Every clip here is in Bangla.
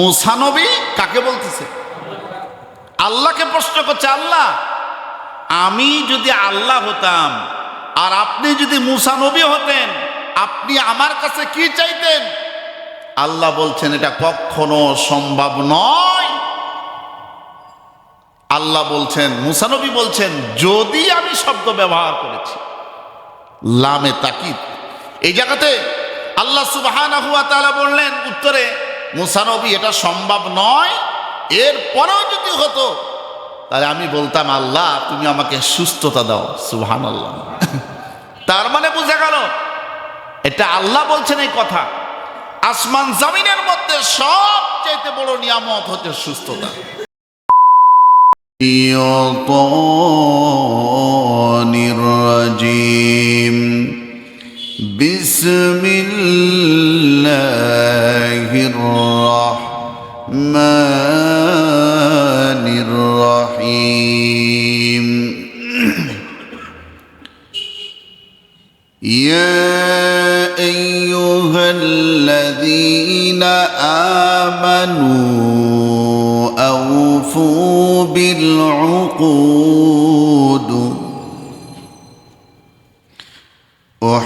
মুসানবী কাকে বলতেছে? আল্লাহকে প্রশ্ন করছে, আল্লাহ, আমি যদি আল্লাহ হতাম আর আপনি যদি মুসানবী হতেন, আপনি আমার কাছে কি চাইতেন? আল্লাহ বলছেন, এটা কখনো সম্ভব নয়। আল্লাহ বলছেন মুসানবী বলছেন, যদি আমি শব্দ ব্যবহার করেছি, লামে তাকিদ। এই জায়গাতে আল্লাহ তাআলা বললেন উত্তরে মুসানবী এটা সম্ভব নয়। এরপরেও যদি হতো, তাহলে আমি বলতাম, আল্লাহ, তুমি আমাকে সুস্থতা দাও। সুহান আল্লাহ তার মানে বুঝে গেল, এটা আল্লাহ বলছেন এই কথা। আসমান জামিনের মধ্যে সব চাইতে বড় নিয়ামত হচ্ছে সুস্থতা। বিসমিল্লাহ। الله الرحمن الرحيم. يا أيها الذين آمنوا أوفوا بالعقود.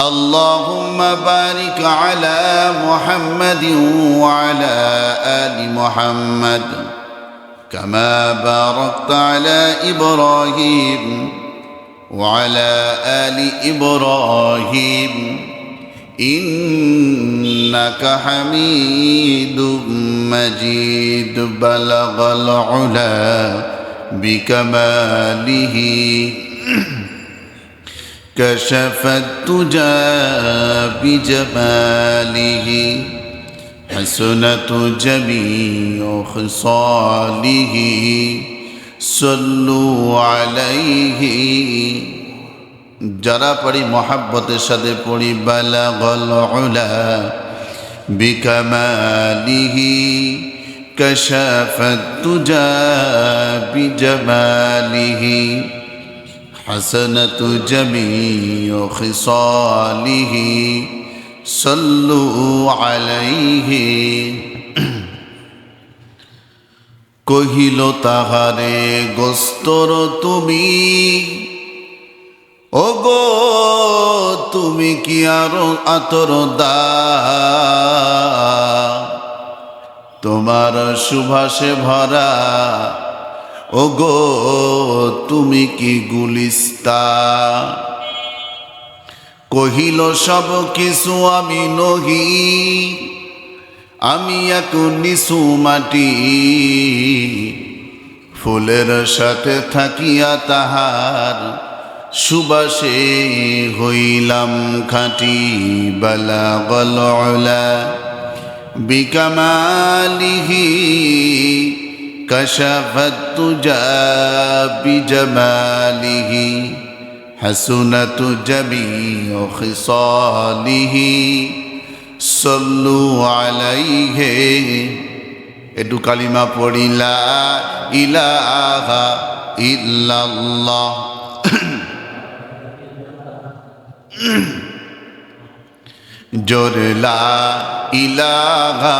اللهم بارك على محمد وعلى آل محمد كما باركت على إبراهيم وعلى آل إبراهيم. إنك حميد مجيد. بلغ العلا بكماله. كشف الدجى بجماله حسنة جميع خصاله صلوا عليه যারা পড়ি মহাব্বতের সাথে পড়ি বালা গল উলা বিকামালিহি কশাফত তুজা বিজমালিহি حسنة جميع خصاله صلوا عليه কহিল তাহারে গোস্তর তুমি ও গো তুমি কি আরো আতর দা তোমার সুভাষে ভরা ও গো তুমি কি গুলিস্তা? কহিল, সব কিছু আমি নহি। আমি এক নিসু মাটি। ফুলের সাথে থাকিয়া তাহার সুবাসে হইলাম খাঁটি বালা গলা বিকামালিহি كشف الدجى بجماله حسنة جميع خصاله صلوا عليه একটু কালিমা পড়িলা ইলাহা ইল্লাল্লাহ জোরে লা ইলাহা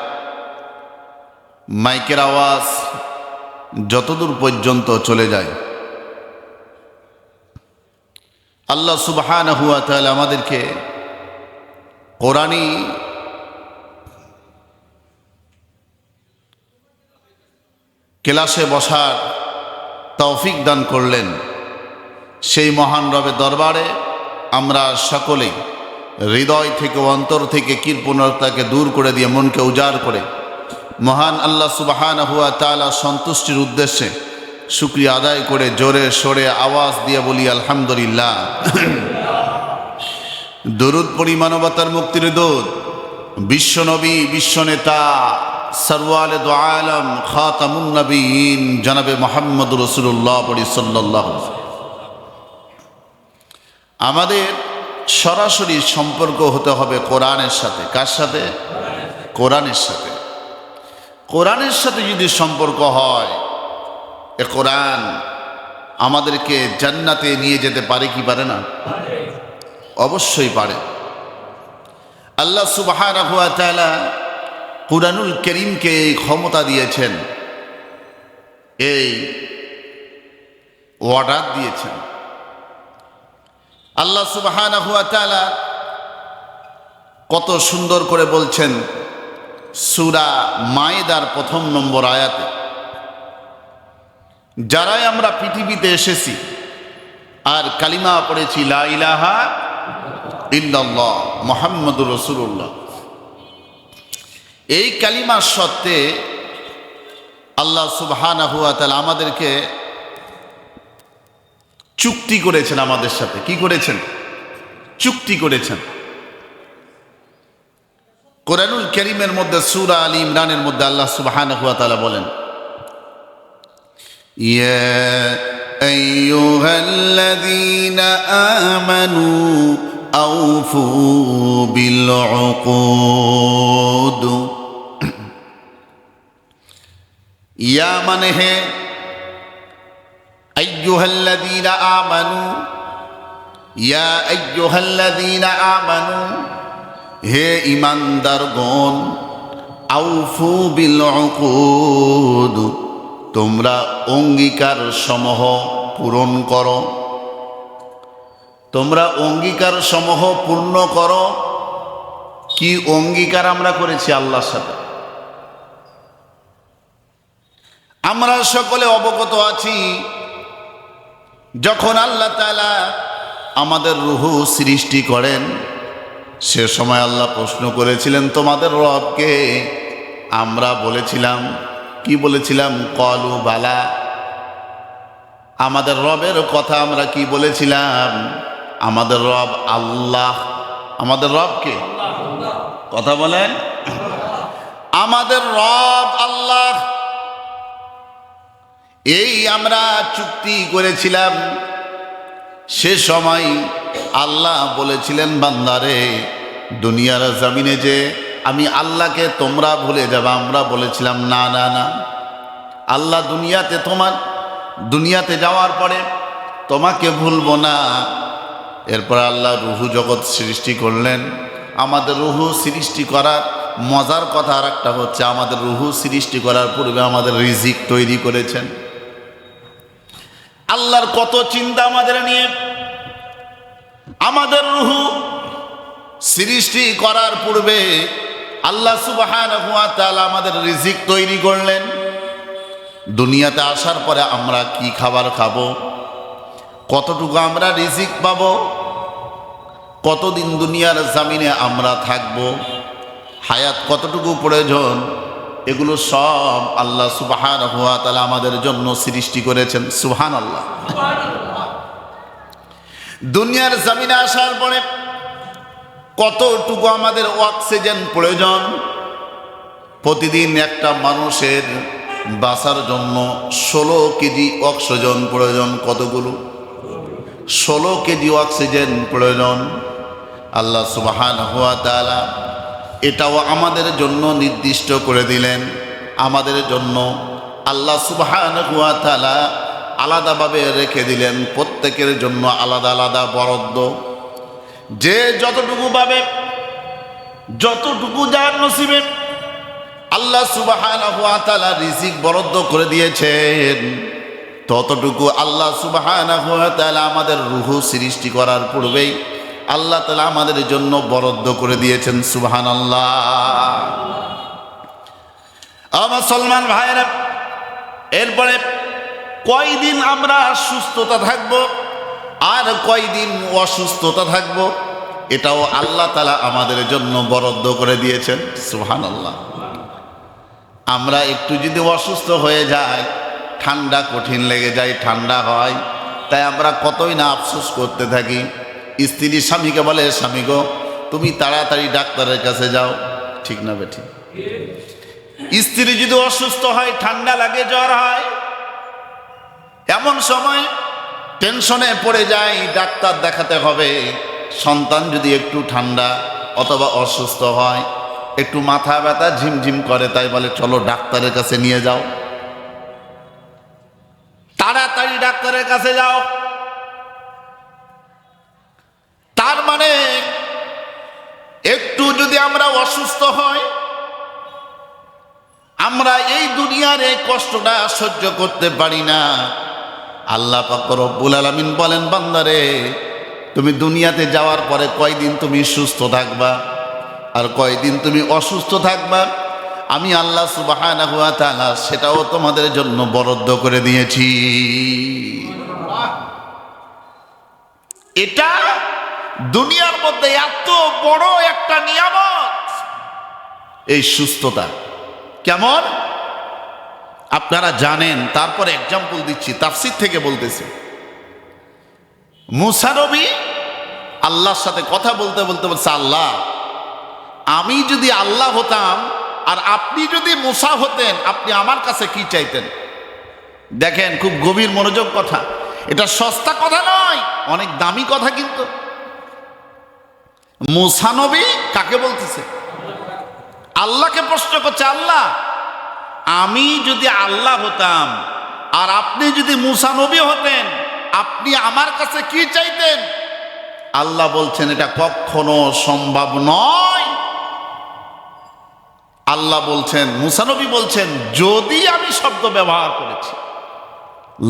মাইকের আওয়াজ যতদূর পর্যন্ত চলে যায়। আল্লাহ সুবহান হুয়া তাহলে আমাদেরকে কোরআনই ক্লাসে বসার তৌফিক দান করলেন। সেই মহান রবের দরবারে আমরা সকলেই হৃদয় থেকে অন্তর থেকে কীর্পণতাকে দূর করে দিয়ে মনকে উজাড় করে মহান আল্লাহ সুবাহান হুয়া তালা সন্তুষ্টির উদ্দেশ্যে শুক্রিয়া আদায় করে জোরে সরে আওয়াজ দিয়ে বলি, আলহামদুলিল্লাহ। দরুদ পরিমানবতার মুক্তির দূত বিশ্বনবী বিশ্বনেতা সরওয়ালে দো আলম, খাতামুন নবীন, জনাবে মোহাম্মদ রসুল্লাহ পরি সাল্লাহ আমাদের সরাসরি সম্পর্ক হতে হবে কোরআনের সাথে। কার সাথে? কোরআনের সাথে। কোরআনের সাথে যদি সম্পর্ক হয়, এ কোরআন আমাদেরকে জান্নাতে নিয়ে যেতে পারে কি পারে না? অবশ্যই পারে। আল্লাহ সুবাহ কুরআনুল করিমকে এই ক্ষমতা দিয়েছেন, এই অর্ডার দিয়েছেন। আল্লাহ সুবাহ কত সুন্দর করে বলছেন সুরা মায়েদার প্রথম নম্বর আয়াতে। যারাই আমরা পৃথিবীতে এসেছি, আর কালিমা পড়েছি, লা ইলাহা ইল্লাল্লাহ মোহাম্মদুর রসুল্লাহ এই কালিমার সত্ত্বে আল্লাহ সুবহানা হুয়া আমাদেরকে চুক্তি করেছেন আমাদের সাথে। কি করেছেন? চুক্তি করেছেন। কোরআনুল করিমের মধ্যে সুরা আলী ইমরানের মধ্যে আল্লাহ সুবহানা হুয়া তালা বলেন يا أيها الذين آمنوا أوفوا بالعقود ইয়া মানে হে আইয়ুহাল্লাযীনা আমানু ইয়া আইয়ুহাল্লাযীনা আমানু হে ইমানদার গণ, আউফু বিল তোমরা অঙ্গীকার সমূহ পূরণ করো। তোমরা অঙ্গীকার সমূহ পূর্ণ করো। কি অঙ্গীকার আমরা করেছি আল্লাহর সাথে? আমরা সকলে অবগত আছি, যখন আল্লাহ তালা আমাদের রুহু সৃষ্টি করেন সে সময় আল্লাহ প্রশ্ন করেছিলেন, তোমাদের রবকে আমরা বলেছিলাম, কি বলেছিলাম? কলু, বালা, আমাদের রবের কথা আমরা কি বলেছিলাম? আমাদের রব আল্লাহ, আমাদের রবকে? কথা বলেন? আমাদের রব আল্লাহ। এই আমরা চুক্তি করেছিলাম সে সময় আল্লাহ বলেছিলেন, বান্দারে, দুনিয়ার জামিনে যে আমি আল্লাহকে তোমরা ভুলে যাবে। আমরা বলেছিলাম, না না না। আল্লাহ দুনিয়াতে তোমার, দুনিয়াতে যাওয়ার পরে তোমাকে ভুলবো না। এরপর আল্লাহ রুহু জগৎ সৃষ্টি করলেন। আমাদের রুহু সৃষ্টি করার মজার কথা আর একটা হচ্ছে, আমাদের রুহু সৃষ্টি করার পূর্বে আমাদের রিজিক তৈরি করেছেন। আল্লাহর কত চিন্তা আমাদের নিয়ে? আমাদের রুহু সৃষ্টি করার পূর্বে আল্লাহ সুবাহান আমাদের রিজিক তৈরি করলেন। দুনিয়াতে আসার পরে আমরা কি খাবার খাব? কতটুকু আমরা রিজিক পাবো? কতদিন দুনিয়ার জামিনে আমরা থাকব? হায়াত কতটুকু প্রয়োজন? এগুলো সব আল্লাহ সুবাহান হুয়া তালা আমাদের জন্য সৃষ্টি করেছেন সুহান আল্লাহ দুনিয়ার জমিনে আসার পরে কতটুকু আমাদের অক্সিজেন প্রয়োজন? প্রতিদিন একটা মানুষের বাঁচার জন্য ষোলো কেজি অক্সিজেন প্রয়োজন কতগুলো? ষোলো কেজি অক্সিজেন প্রয়োজন। আল্লাহ সুবাহান হুয়া তালা এটাও আমাদের জন্য নির্দিষ্ট করে দিলেন। আমাদের জন্য আল্লাহ সুবাহান হুয়া তালা আলাদাভাবে রেখে দিলেন। প্রত্যেকের জন্য আলাদা আলাদা বরাদ্দ। যে যতটুকু পাবে, যতটুকু যার নসিবে, আল্লাহ সুবাহান হুয়া তালা বরাদ্দ করে দিয়েছেন। ততটুকু আল্লাহ সুবাহান তালা আমাদের রুহু সৃষ্টি করার পূর্বেই আল্লাহ তালা আমাদের জন্য বরাদ্দ করে দিয়েছেন সুবাহান আল্লাহ আমার সলমান ভাইরা এরপরে কয়দিন আমরা সুস্থতা থাকব, আর কয়দিন অসুস্থতা থাকব, এটাও আল্লাহ তালা আমাদের জন্য বরাদ্দ করে দিয়েছেন সুহান আল্লাহ আমরা একটু যদি অসুস্থ হয়ে যাই, ঠান্ডা কঠিন লেগে যায়, ঠান্ডা হয়, তাই আমরা কতই না আফসোস করতে থাকি। স্ত্রী স্বামীকে বলে, স্বামী গো, তুমি তাড়াতাড়ি ডাক্তারের কাছে যাও। ঠিক না বেঠিক স্ত্রী যদি অসুস্থ হয়, ঠান্ডা লাগে, জ্বর হয়, এমন সময় টেনশনে পড়ে যায়, ডাক্তার দেখাতে হবে, সন্তান যদি একটু ঠান্ডা অথবা অসুস্থ হয়, একটু মাথা ব্যথা ঝিমঝিম করে, তাই বলে, চলো ডাক্তারের কাছে নিয়ে যাও। তাড়াতাড়ি ডাক্তারের কাছে যাও। তার মানে একটু যদি আমরা অসুস্থ হয়, আমরা এই দুনিয়ার এই কষ্টটা সহ্য করতে পারি না। আল্লাহ রব্বুল আলামিন বলেন, বান্দারে, তুমি দুনিয়াতে যাওয়ার পরে কয়দিন তুমি সুস্থ থাকবা? আর কয়দিন তুমি অসুস্থ থাকবা? আমি আল্লাহ ওয়া সেটাও তোমাদের জন্য বরাদ্দ করে দিয়েছি। এটা দুনিয়ার মধ্যে এত বড় একটা নিয়ামত। এই সুস্থতা। কেমন? আপনারা জানেন, তারপর এক্সাম্পল দিচ্ছি, তাফসির থেকে বলতেছি। মুসানবী আল্লাহর সাথে কথা বলতে বলতে বলছে, আল্লাহ, আমি যদি আল্লাহ হতাম আর আপনি যদি মুসা হতেন, আপনি আমার কাছে কি চাইতেন? দেখেন, খুব গভীর মনোযোগ কথা। এটা সস্তা কথা নয়, অনেক দামি কথা কিন্তু। মুসানবী কাকে বলতেছে? আল্লাহকে প্রশ্ন করছে, আল্লাহ, আমি যদি আল্লাহ হতাম আর আপনি যদি মুসানবী হতেন, আপনি আমার কাছে কি চাইতেন? আল্লাহ বলছেন, এটা কখনো সম্ভব নয়। আল্লাহ বলছেন মুসানবী বলছেন, যদি আমি শব্দ ব্যবহার করেছি,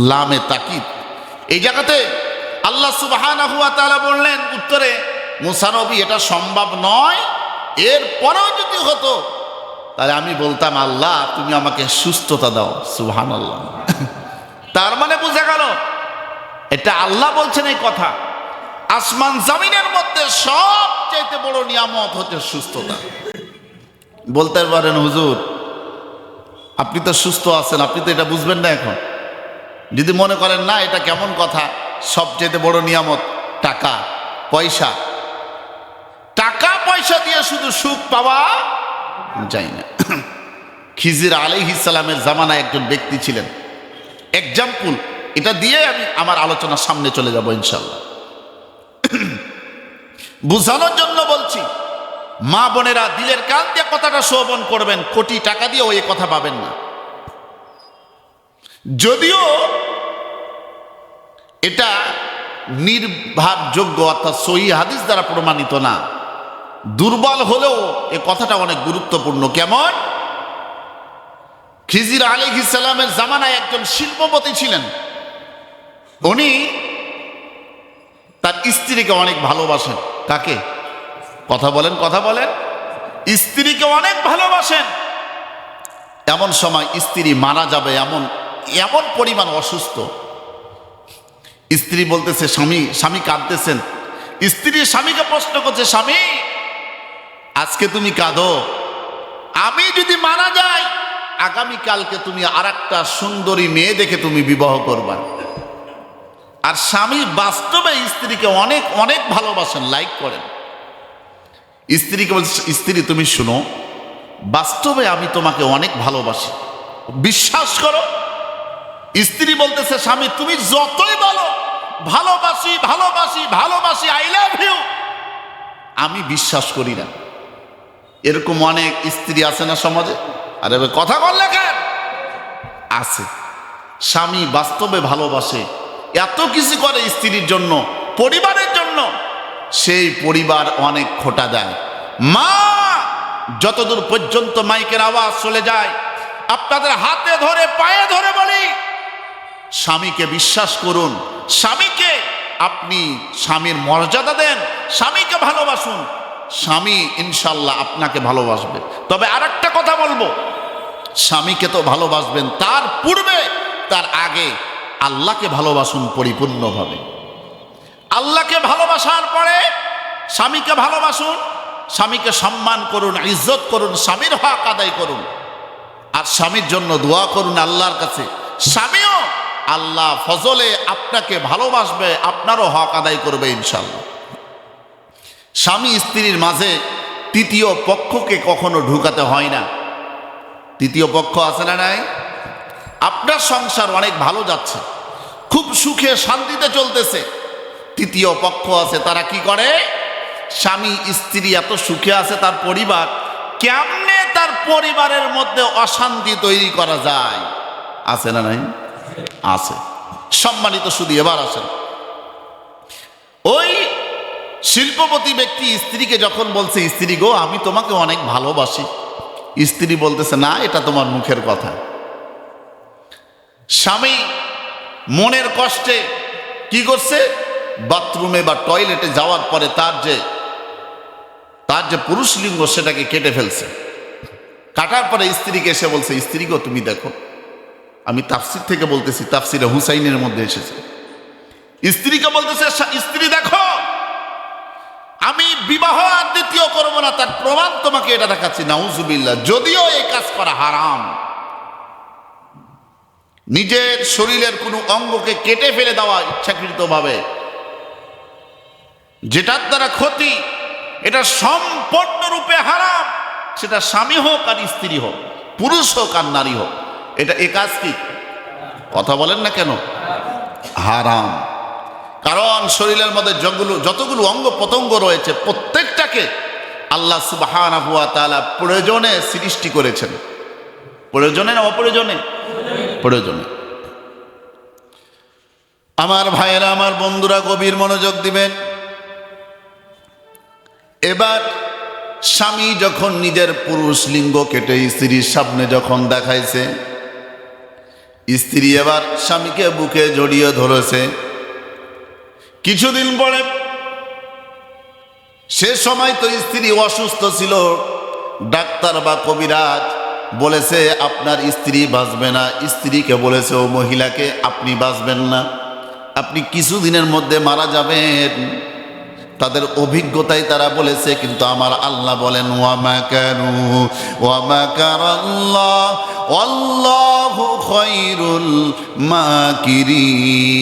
লামে তাকিদ। এই জায়গাতে আল্লাহ তাআলা বললেন উত্তরে মুসানবী এটা সম্ভব নয়। এর পরেও যদি হতো, তাহলে আমি বলতাম, আল্লাহ, তুমি আমাকে সুস্থতা দাও। সুবহান আল্লাহ তার মানে বুঝে গেল, এটা আল্লাহ বলছেন এই কথা। আসমান জামিনের মধ্যে সবচাইতে বড় নিয়ামত হচ্ছে সুস্থতা। বলতে পারেন, হুজুর, আপনি তো সুস্থ আছেন, আপনি তো এটা বুঝবেন না এখন। যদি মনে করেন, না, এটা কেমন কথা সবচেয়ে বড় নিয়ামত টাকা, পয়সা টাকা পয়সা দিয়ে শুধু সুখ পাওয়া যায় না। খিজির আলী ইসালামের জামানায় একজন ব্যক্তি ছিলেন। এক্সাম্পল এটা দিয়ে আমি আমার আলোচনার সামনে চলে যাব ইনশাল্লাহ বুঝানোর জন্য বলছি, মা বোনেরা দিলের কান দিয়ে কথাটা শোভন করবেন, কোটি টাকা দিয়ে ওই কথা পাবেন না। যদিও এটা নির্ভরযোগ্য অর্থাৎ সহি হাদিস দ্বারা প্রমাণিত না। দুর্বল হলেও এ কথাটা অনেক গুরুত্বপূর্ণ। কেমন? খিজির আলী ইসালামের জামানায় একজন শিল্পপতি ছিলেন। উনি তার স্ত্রীকে অনেক ভালোবাসেন। কাকে? কথা বলেন কথা বলেন। স্ত্রীকে অনেক ভালোবাসেন। এমন সময় স্ত্রী মারা যাবে এমন এমন পরিমাণ অসুস্থ। স্ত্রী বলতেছে, স্বামী স্বামী কাঁদতেছেন। স্ত্রী স্বামীকে প্রশ্ন করছে, স্বামী আজকে তুমি কাঁদো। আমি যদি মারা যাই, আগামীকালকে তুমি আর একটা সুন্দরী মেয়ে দেখে তুমি বিবাহ করবা। আর স্বামী বাস্তবে স্ত্রীকে অনেক অনেক ভালোবাসেন লাইক করেন। স্ত্রীকে বলছে, স্ত্রী, তুমি শুনো, বাস্তবে আমি তোমাকে অনেক ভালোবাসি। বিশ্বাস করো, স্ত্রী বলতেছে, স্বামী, তুমি যতই বলো, ভালোবাসি ভালোবাসি ভালোবাসি আই লাভ ইউ আমি বিশ্বাস করি না। এরকম অনেক স্ত্রী আছে না সমাজে? আরে কথা বললে কেন? আছে। স্বামী বাস্তবে ভালোবাসে। এত কিছু করে স্ত্রীর জন্য, পরিবারের জন্য। সেই পরিবার অনেক খোটা দেয়। মা, যতদূর পর্যন্ত মাইকের আওয়াজ চলে যায়, আপনাদের হাতে ধরে, পায়ে ধরে বলি, স্বামীকে বিশ্বাস করুন। স্বামীকে আপনি স্বামীর মর্যাদা দেন, স্বামীকে ভালোবাসুন। স্বামী ইনশাল্লাহ আপনাকে ভালোবাসবে। তবে আর একটা কথা বলব, স্বামীকে তো ভালোবাসবেন, তার পূর্বে, তার আগে আল্লাহকে ভালোবাসুন পরিপূর্ণভাবে। আল্লাহকে ভালোবাসার পরে স্বামীকে ভালোবাসুন, স্বামীকে সম্মান করুন, ইজ্জত করুন, স্বামীর হক আদায় করুন। আর স্বামীর জন্য দোয়া করুন আল্লাহর কাছে। স্বামীও আল্লাহ ফজলে আপনাকে ভালোবাসবে, আপনারও হক আদায় করবে ইনশাল্লাহ। স্বামী স্ত্রীর মাঝে তৃতীয় পক্ষকে কখনো ঢুকাতে হয় না। তৃতীয় পক্ষ আছে না নাই? আপনার সংসার অনেক ভালো যাচ্ছে, খুব সুখে শান্তিতে চলতেছে। তৃতীয় পক্ষ আছে, তারা কি করে? স্বামী স্ত্রী এত সুখে আছে তার পরিবার, কেমনে তার পরিবারের মধ্যে অশান্তি তৈরি করা যায়? আছে না নাই? আছে। সম্মানিত শুধু এবার আসেন। ওই শিল্পপতি ব্যক্তি স্ত্রীকে যখন বলছে, স্ত্রী গো, আমি তোমাকে অনেক ভালোবাসি। স্ত্রী বলতেছে, না, এটা তোমার মুখের কথা। স্বামী মনের কষ্টে কি করছে? বাথরুমে বা টয়লেটে যাওয়ার পরে তার যে তার যে পুরুষ লিঙ্গ, সেটাকে কেটে ফেলছে। কাটার পরে স্ত্রীকে এসে বলছে, স্ত্রী গো, তুমি দেখো, আমি তাফসির থেকে বলতেছি, তাফসিরে হুসাইনের মধ্যে এসেছে। স্ত্রীকে বলতেছে, স্ত্রী দেখো আমি বিবাহ আর দ্বিতীয় করব না, তার প্রমাণ তোমাকে এটা দেখাচ্ছি। নাউজুবিল্লাহ, যদিও এই কাজ করা হারাম, নিজের শরীরের কোনো অঙ্গকে কেটে ফেলে দেওয়া ইচ্ছাকৃতভাবে, যেটার দ্বারা ক্ষতি, এটা সম্পূর্ণরূপে হারাম, সেটা স্বামী হোক আর স্ত্রী হোক, পুরুষ হোক আর নারী হোক, এটা এ কাজ কি? কথা বলেন না কেন? হারাম। কারণ শরীরের মধ্যে যতগুলো যতগুলো অঙ্গ প্রত্যঙ্গ রয়েছে, প্রত্যেকটাকে আল্লাহ সুবাহানা তালা প্রয়োজনে সৃষ্টি করেছেন। প্রয়োজনে না অপ্রয়োজনে? প্রয়োজনে। আমার ভাইয়েরা, আমার বন্ধুরা, গভীর মনোযোগ দিবেন। এবার স্বামী যখন নিজের পুরুষ লিঙ্গ কেটে স্ত্রীর সামনে যখন দেখাইছে, স্ত্রী এবার স্বামীকে বুকে জড়িয়ে ধরেছে। কিছুদিন পরে, সে সময় তো স্ত্রী অসুস্থ ছিল, ডাক্তার বা কবিরাজ বলেছে, আপনার স্ত্রী বাঁচবে না। স্ত্রীকে বলেছে, ও মহিলাকে আপনি বাঁচবেন না। আপনি কিছুদিনের মধ্যে মারা যাবেন। তাদের অভিজ্ঞতাই তারা বলেছে, কিন্তু আমার আল্লাহ বলেন ওয়ামা কানু ওয়ামা কারাল্লাহ, আল্লাহু খায়রুল মাকিরিন।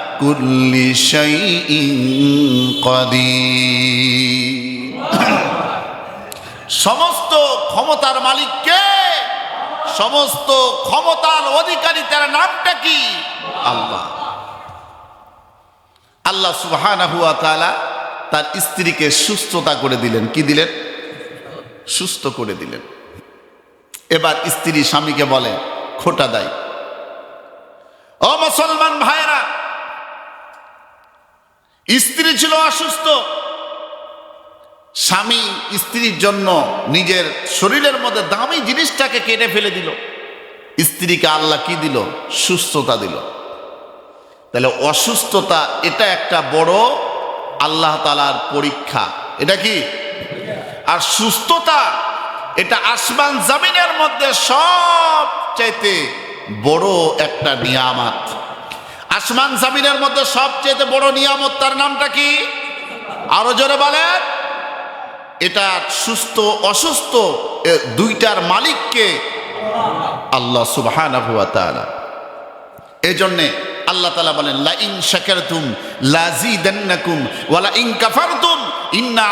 كل شيء قدير সমস্ত ক্ষমতার মালিককে সমস্ত ক্ষমতার অধিকারী তার নামটা কি আল্লাহ আল্লাহ সুবহানাহু ওয়া তাআলা তার স্ত্রীকে সুস্থতা করে দিলেন কি দিলেন সুস্থ করে দিলেন এবার স্ত্রী স্বামীকে বলে খোটা দেয় ও মুসলমান স্ত্রী ছিল অসুস্থ। স্বামী স্ত্রীর জন্য নিজের শরীরের মধ্যে দামি জিনিসটাকে কেটে ফেলে দিল। স্ত্রীকে আল্লাহ কি দিল? সুস্থতা দিল। তাহলে অসুস্থতা এটা একটা বড় আল্লাহ তালার পরীক্ষা। এটা কি? আর সুস্থতা এটা আসমান জামিনের মধ্যে সব চাইতে বড় একটা নিয়ামত। আসমান জামিনের মধ্যে সবচেয়ে বড় নিয়ামত, তার নামটা কি? আরও জোরে বলেন। এটা সুস্থ, অসুস্থ দুইটার মালিককে আল্লাহ তাআলা। এজন্যে আল্লাহ তালা বলেন লা ইন শাকারতুম লাজিদান্নাকুম ওয়া লা ইন কাফারতুম ইন্না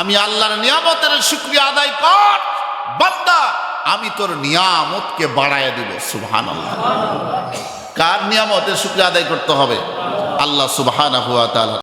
আমি আল্লাহর নিয়ামতের শুকরিয়া আদায় কর, বান্দা। আমি তোর নিয়ামতকে বাড়ায় দিব সুবহান কার নিয়ামতের শুক্রিয়া আদায় করতে হবে? আল্লাহ সুবাহ